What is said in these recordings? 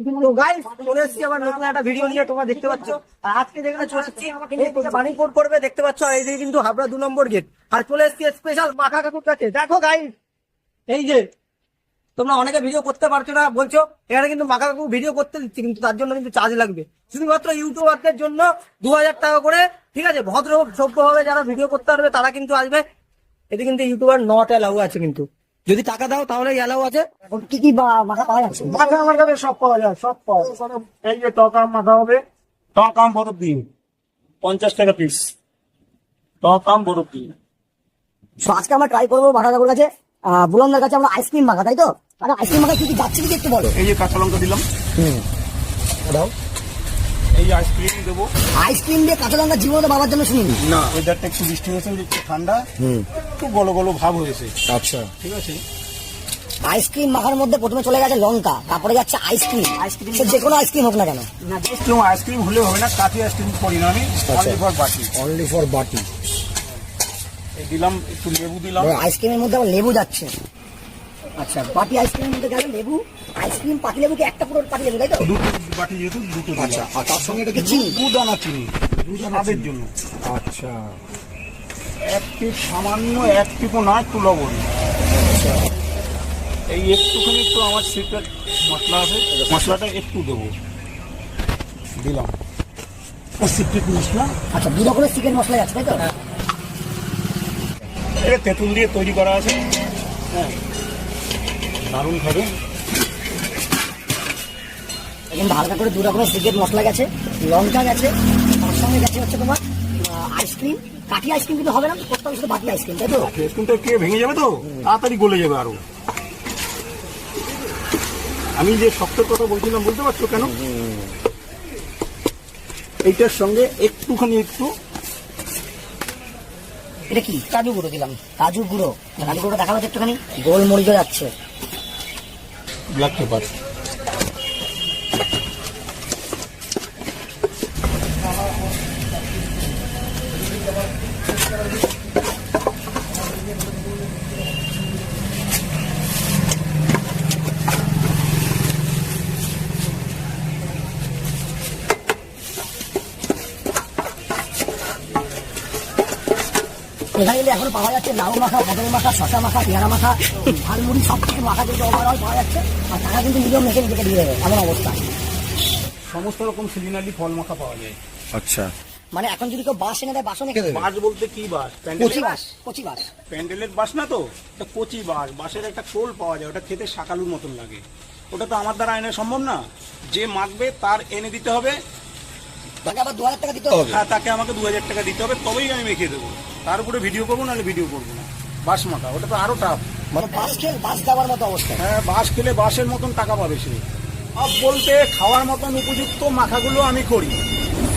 দেখতে চলে দেখতে পাচ্ছ কিন্তু হাবড়া দু নম্বর গেট আর দেখো এই যে, তোমরা অনেকে ভিডিও করতে পারছ না, বলছো, এখানে কিন্তু মাখা কাকু ভিডিও করতে দিচ্ছি, কিন্তু তার জন্য কিন্তু চার্জ লাগবে। শুধুমাত্র ইউটিউবারদের জন্য দু হাজার টাকা করে, ঠিক আছে ভদ্র সভ্যভাবে যারা ভিডিও করতে পারবে, তারা কিন্তু আসবে। এতে কিন্তু ইউটিউবার নট অ্যালাউ আছে কিন্তু। যদি টাকা দাও তাহলে অ্যালাউ আছে। কি কি বা- মাখা পাওয়া যাচ্ছে? মাথা আমার কাছে সব পাওয়া যায় সব পাওয়া যায়। এই যে টক আম মাথা হবে টক আম বরফ দিন পঞ্চাশ টাকা পিস টক আম বরফ দিন আজকে আমরা ট্রাই করব কাকুর কাছে। বুলন্দার কাছে আমরা আইসক্রিম মাখা তাই তো? আরে আইসক্রিম মাখা কি কি যাচ্ছে কি একটু বলো। এই যে কাঁচা লঙ্কা দিলাম। দাও। এই আইসক্রিম দেবো। আইসক্রিম দিয়ে কাঁচা লঙ্কা জীবনে বাবার জন্য শুনিনি? না ওয়েদারটা একটু বৃষ্টি হয়েছে একটু ঠান্ডা। একটু গলো গলো ভাব হয়েছে। আচ্ছা। ঠিক আছে? আইসক্রিম মাখার মধ্যে প্রথমে চলে গেছে লঙ্কা তারপরে যাচ্ছে আইসক্রিম আইসক্রিম যে কোনো আইসক্রিম হোক না কেন। কেউ আইসক্রিম হলে হবে না কাঠি আইসক্রিম করি না আমি। অনলি ফর বাটি। অনলি ফর বাটি। দিলাম একটু লেবু দিলাম। আইসক্রিমের মধ্যে আবার লেবু যাচ্ছে। আচ্ছা বাটি আইসক্রিমের মধ্যে গেল লেবু। আইসক্রিম পাতি লেবু কি একটা পুরো পাতি লেবু তাই তো? দুটো বাটি যেহেতু দুটো আচ্ছা আর তার সঙ্গে এটা কি চিনি? দু দানা চিনি। দু দানাদের জন্য। আচ্ছা। এক টিপ সামান্য এক টিপও না একটু লবণ। এই একটুখানি একটু আমার সিক্রেট মশলা আছে মশলাটা একটু দেবো। দিলাম। সিক্রেট মশলা? আচ্ছা দু রকমের চিকেন মশলা যাচ্ছে তাই তো? এটা তেঁতুল দিয়ে তৈরি করা আছে। হ্যাঁ। দারুণ খাবে। কিন্তু হালকা করে দু রকমের সিগারেট মশলা গেছে লঙ্কা গেছে তার সঙ্গে গেছে হচ্ছে তোমার আইসক্রিম কাঠি আইসক্রিম কিন্তু হবে না করতে হবে শুধু বাটি আইসক্রিম তাই তো? ফেসকুনটা কে ভেঙে যাবে তো? তাড়াতাড়ি গলে যাবে আরও। আমি যে শক্তের কথা বলছিলাম বুঝতে পারছ কেন? এইটার সঙ্গে একটুখানি একটু এটা কি? কাজু গুঁড়ো দিলাম। কাজু গুঁড়ো। কাজু গুঁড়ো দেখা যাচ্ছে একটুখানি। গোলমরিচও যাচ্ছে। ব্ল্যাক পেপার এখানে কিন্তু এখন পাওয়া যাচ্ছে? লাউ মাখা পটল মাখা শশা মাখা পেয়ারা মাখা ঝালমুড়ি সব কিছু মাখা কিন্তু ওভারঅল পাওয়া যাচ্ছে। আর টাকা কিন্তু নিজেও মেখে নিজেকে দিয়ে দেবে এমন অবস্থা। সমস্ত রকম সিজনালি ফল মাখা পাওয়া যায়। আচ্ছা। মানে এখন যদি কেউ বাস এনে দেয় বাসও দেবে? বাঁশ বলতে কি বাঁশ? কচি বাস কচি বাস প্যান্ডেলের বাঁশ না তো? এটা কচি বাঁশ বাঁশের একটা কোল পাওয়া যায় ওটা খেতে শাকালুর মতন লাগে। ওটা তো আমার দ্বারা এনে সম্ভব না। যে মাখবে তার এনে দিতে হবে। তাকে আবার দু হাজার টাকা দিতে হবে? হ্যাঁ তাকে আমাকে দু হাজার টাকা দিতে হবে তবেই আমি মেখে দেবো। তার উপরে ভিডিও করব নাহলে ভিডিও করব না। বাঁশ মাখা ওটা তো আরও টাফ মানে বাস খেয়ে বাস দেওয়ার মতো অবস্থা। হ্যাঁ বাঁশ খেলে বাঁশের মতন টাকা পাবে সে। বলতে খাওয়ার মতন উপযুক্ত মাখাগুলো আমি করি।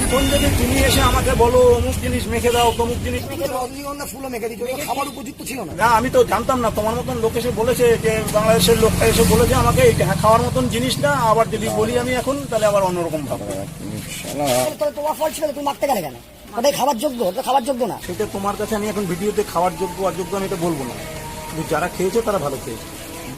এখন যদি তুমি এসে আমাকে বলো অমুক জিনিস মেখে দাও তমুক জিনিস মেখে দাও। ফুলও মেখে দিচ্ছে খাবার উপযুক্ত ছিল না। না আমি তো জানতাম না তোমার মতন লোক এসে বলেছে যে বাংলাদেশের লোকটা এসে বলেছে আমাকে এইটা খাওয়ার মতন জিনিস না আবার যদি বলি আমি এখন তাহলে আবার অন্যরকম ভাবে তাহলে তোমার ফল ছিল তুমি মারতে গেলে কেন? ওটাই খাবার যোগ্য ওটা খাবার যোগ্য না। সেটা তোমার কাছে আমি এখন ভিডিওতে খাওয়ার যোগ্য অযোগ্য আমি এটা বলব না। কিন্তু যারা খেয়েছে তারা ভালো খেয়েছে।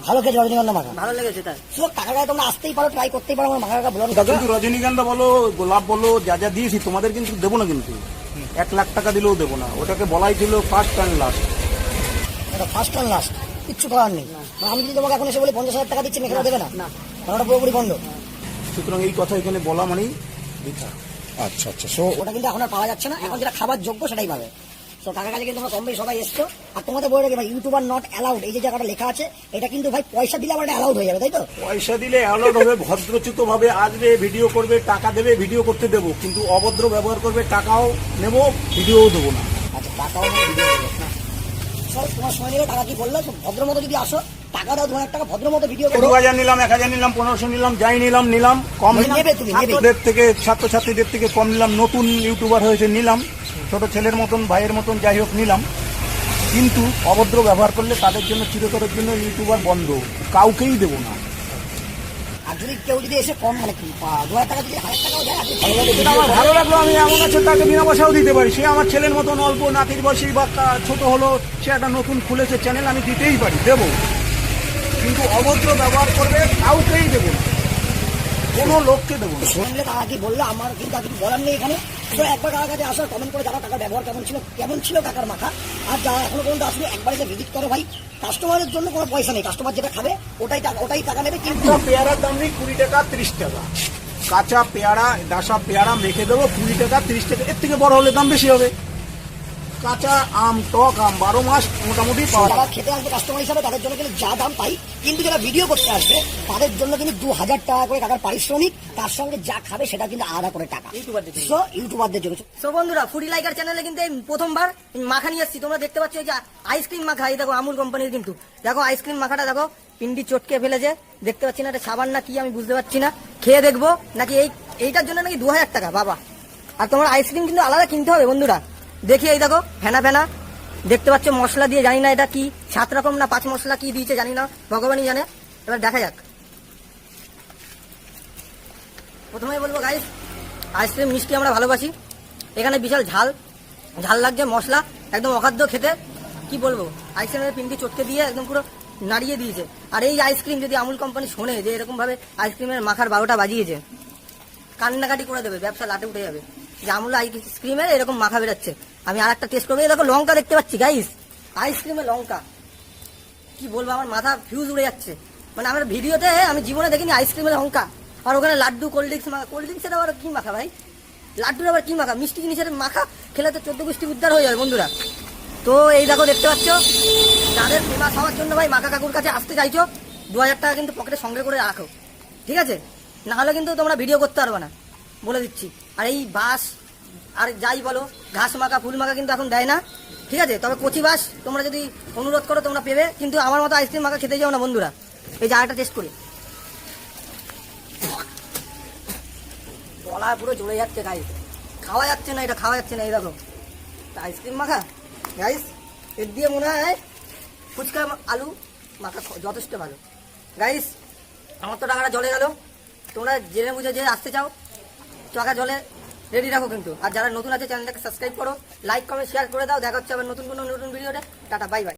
ভালো খেয়েছে রজনীগন্ধা মাখা। ভালো লেগেছে তাই শুধু টাকা তোমরা আসতেই পারো ট্রাই করতেই পারো আমার মাখা দাদা কিন্তু রজনীগন্ধা বলো গোলাপ বলো যা যা দিয়েছি তোমাদের কিন্তু দেবো না কিন্তু। এক লাখ টাকা দিলেও দেবো না। ওটাকে বলাই ছিল ফার্স্ট অ্যান্ড লাস্ট এটা ফার্স্ট অ্যান্ড লাস্ট কিচ্ছু করার নেই। মানে আমি যদি তোমাকে এখন এসে বলি পঞ্চাশ হাজার টাকা দিচ্ছি মেখে দেবে না। কারণ ওটা পুরোপুরি বন্ধ। সুতরাং এই কথা এখানে বলা মানেই বৃথা। আচ্ছা আচ্ছা। সো ওটা কিন্তু এখন আর পাওয়া যাচ্ছে না। এখন যেটা খাবার যোগ্য সেটাই পাবে। তো টাকা কাছে কিন্তু কম বেশি সবাই এসছো। আর তোমাদের বলে রাখি ভাই ইউটিউবার নট অ্যালাউড এই যে জায়গাটা লেখা আছে এটা কিন্তু ভাই পয়সা দিলে আবার অ্যালাউড হয়ে যাবে তাই তো? পয়সা দিলে অ্যালাউড হবে ভদ্রচিত ভাবে আসবে ভিডিও করবে টাকা দেবে ভিডিও করতে দেবো। কিন্তু অভদ্র ব্যবহার করবে টাকাও নেব ভিডিওও দেবো না। আচ্ছা টাকাও ভিডিও দেবো না। তোমার সময় নিলে টাকা কি বলল? ভদ্র মতো যদি আসো টাকা দাও দু হাজার টাকা ভদ্র মতো ভিডিও দু হাজার নিলাম এক হাজার নিলাম পনেরোশো নিলাম যাই নিলাম নিলাম কম নেবে তুমি, নেবে। থেকে ছাত্রছাত্রীদের থেকে কম নিলাম নতুন ইউটিউবার হয়েছে নিলাম। ছোট ছেলের মতন ভাইয়ের মতন যাই হোক নিলাম। কিন্তু অভদ্র ব্যবহার করলে তাদের জন্য চিরতরের জন্য ইউটিউবার বন্ধ। কাউকেই দেবো না। যদি কেউ যদি এসে কম মানে দু হাজার টাকা যদি হাজার টাকাও দেয় সেটা আমার ভালো লাগল আমি এমন আছে তাকে বিনা পয়সাও দিতে পারি। সে আমার ছেলের মতন অল্প নাতির বয়সী বা ছোট হলো সে একটা নতুন খুলেছে চ্যানেল আমি দিতেই পারি দেবো। কিন্তু অভদ্র ব্যবহার করবে কাউকেই দেবো না। কোনো লোককে দেবো না। শুনলে তারা কি বলল আমার কিন্তু আর কিছু বলার নেই এখানে। তো একবার কাকার কাছে আসার কমেন্ট করে যারা কাকার ব্যবহার কেমন ছিল কেমন ছিল কাকার মাথা। আর যারা এখনও পর্যন্ত আসলে একবার এসে ভিজিট করো ভাই কাস্টমারের জন্য কোনো পয়সা নেই কাস্টমার যেটা খাবে, ওটাই টাকা ওটাই টাকা নেবে, কিন্তু পেয়ারার দাম নেই কুড়ি টাকা, ত্রিশ টাকা। কাঁচা পেয়ারা দাসা পেয়ারা মেখে দেবো কুড়ি টাকা, ত্রিশ টাকা, এর থেকে বড় হলে দাম বেশি হবে। কাঁচা আম টক আম বারো মাস মোটামুটি পাওয়া যারা খেতে আসবে কাস্টমার হিসাবে তাদের জন্য কিন্তু যা দাম পাই কিন্তু যারা ভিডিও করতে আসবে তাদের জন্য কিন্তু দু হাজার টাকা করে টাকার পারিশ্রমিক তার সঙ্গে যা খাবে সেটা কিন্তু আলাদা করে টাকা। ইউটিউবারদের জন্য। So, ইউটিউবারদের জন্য। সো বন্ধুরা ফুডি লাইকার চ্যানেলে কিন্তু প্রথমবার মাখা নিয়ে এসেছি। তোমরা দেখতে পাচ্ছ যে আইসক্রিম মাখা এই দেখো আমুল কোম্পানির কিন্তু। দেখো আইসক্রিম মাখাটা দেখো পিন্ডি চটকে ফেলেছে। দেখতে পাচ্ছি না এটা সাবান না কি আমি বুঝতে পারছি না। খেয়ে দেখব। নাকি এই এইটার জন্য নাকি দু হাজার টাকা বাবা। আর তোমার আইসক্রিম কিন্তু আলাদা কিনতে হবে বন্ধুরা। দেখি এই দেখো, ফেনা ফেনা। দেখতে পাচ্ছ মশলা দিয়ে, জানি না এটা কি, সাত রকম না পাঁচ মশলা কি দিয়েছে, জানি না, ভগবানই জানে। এবার দেখা যাক। প্রথমেই বলব গাইস আইসক্রিম মিষ্টি আমরা ভালোবাসি। এখানে বিশাল ঝাল ঝাল লাগছে, মশলা, একদম অখাদ্য খেতে। কি বলব আইসক্রিমের পিন্ডি চটকে দিয়ে একদম পুরো নাড়িয়ে দিয়েছে। আর এই আইসক্রিম যদি আমুল কোম্পানি শোনে যে এরকমভাবে আইসক্রিমের মাখার বারোটা বাজিয়েছে, কান্নাকাটি করে দেবে, ব্যবসা লাটে উঠে যাবে। যে আমুল আইসক্রিমের এরকম মাখা বেরোচ্ছে। আমি আর একটা টেস্ট করব দেখো লঙ্কা দেখতে পাচ্ছি গাইস আইসক্রিমে লঙ্কা। কি বলব, আমার মাথা ফিউজ উড়ে যাচ্ছে। মানে আমার ভিডিওতে আমি জীবনে দেখিনি আইসক্রিমের লঙ্কা। আর ওখানে লাড্ডু কোল্ড ড্রিঙ্কস মাখা। কোল্ড ড্রিঙ্কসের আবার কি মাখা ভাই? লাড্ডুর আবার কি মাখা? মিষ্টি জিনিসের মাখা খেলে তো চোদ্দ গোষ্ঠী উদ্ধার হয়ে যাবে, বন্ধুরা। তো এই দেখো, দেখতে পাচ্ছ? যাদের ফেমাস হওয়ার জন্য ভাই মাখা কাকুর কাছে আসতে চাইছো, দু হাজার টাকা কিন্তু পকেটে সঙ্গে করে রাখো। ঠিক আছে? না হলে কিন্তু তোমরা ভিডিও করতে পারবে না। বলে দিচ্ছি। আর এই বাস আর যাই বলো, ঘাস মাখা, ফুল মাখা কিন্তু এখন দেয় না। ঠিক আছে? তবে কচি বাস তোমরা যদি অনুরোধ করো, তোমরা পেবে। কিন্তু আমার মতো আইসক্রিম মাখা খেতে যাও না, বন্ধুরা। এই আরেকটা টেস্ট করি। গলা পুরো জ্বলে যাচ্ছে গাইস খাওয়া যাচ্ছে না, এটা খাওয়া যাচ্ছে না, এই দেখো। আইসক্রিম মাখা? গাইস এর দিয়ে মনে হয় ফুচকা, আলু মাখা যথেষ্ট ভালো। গাইস আমার তো টাকাটা জলে গেল। তোমরা জেনে বুঝে যে আসতে চাও। টাকা জলে রেডি রাখো কিন্তু। আর যারা নতুন আছে, চ্যানেলটাকে সাবস্ক্রাইব করো লাইক কমেন্ট শেয়ার করে দাও। দেখা হচ্ছে আবার নতুন কোনো নতুন ভিডিওতে টাটা বাই বাই